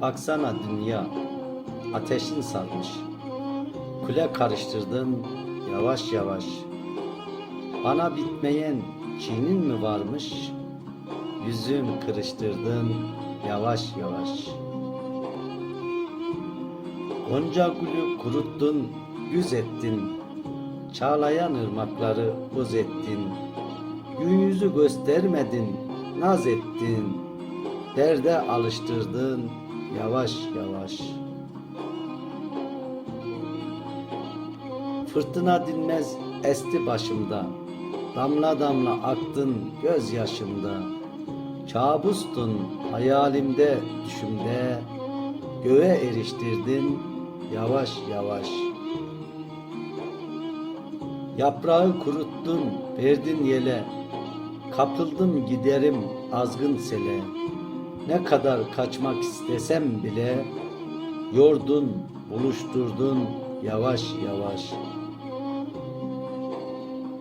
Baksana dünya ateşin sarmış. Kule karıştırdın yavaş yavaş. Bana bitmeyen kinin mi varmış? Yüzüm kırıştırdın yavaş yavaş. Gonca gülü kuruttun, güz ettin. Çağlayan ırmakları buz ettin. Gün yüzü göstermedin, naz ettin. Derde alıştırdın yavaş yavaş. Fırtına dinmez esti başımda. Damla damla aktın gözyaşımda. Kabustun hayalimde, düşümde. Göğe eriştirdin yavaş yavaş. Yaprağı kuruttun, verdin yele. Kapıldım giderim azgın sele. Ne kadar kaçmak istesem bile yordun, buluşturdun yavaş yavaş.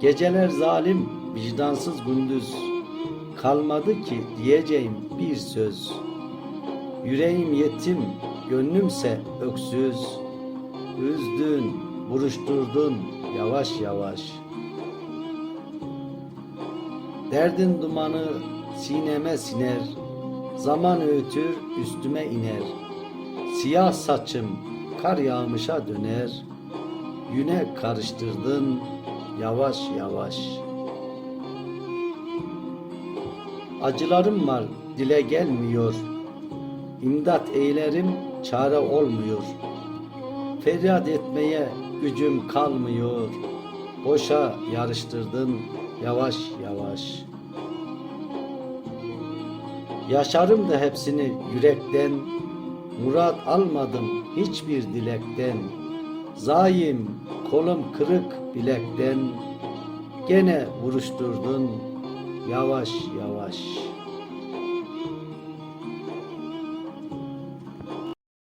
Geceler zalim, vicdansız gündüz. Kalmadı ki diyeceğim bir söz. Yüreğim yetim, gönlümse öksüz. Üzdün, buruşturdun yavaş yavaş. Derdin dumanı sineme siner. Zaman öğütür üstüme iner. Siyah saçım kar yağmışa döner. Yüne karıştırdın yavaş yavaş. Acılarım var dile gelmiyor. İmdat eylerim çare olmuyor. Feryat etmeye gücüm kalmıyor. Boşa yarıştırdın yavaş yavaş. Yaşarım da hepsini yürekten, murat almadım hiçbir dilekten. Zayim, kolum kırık bilekten, gene vuruşturdun yavaş yavaş.''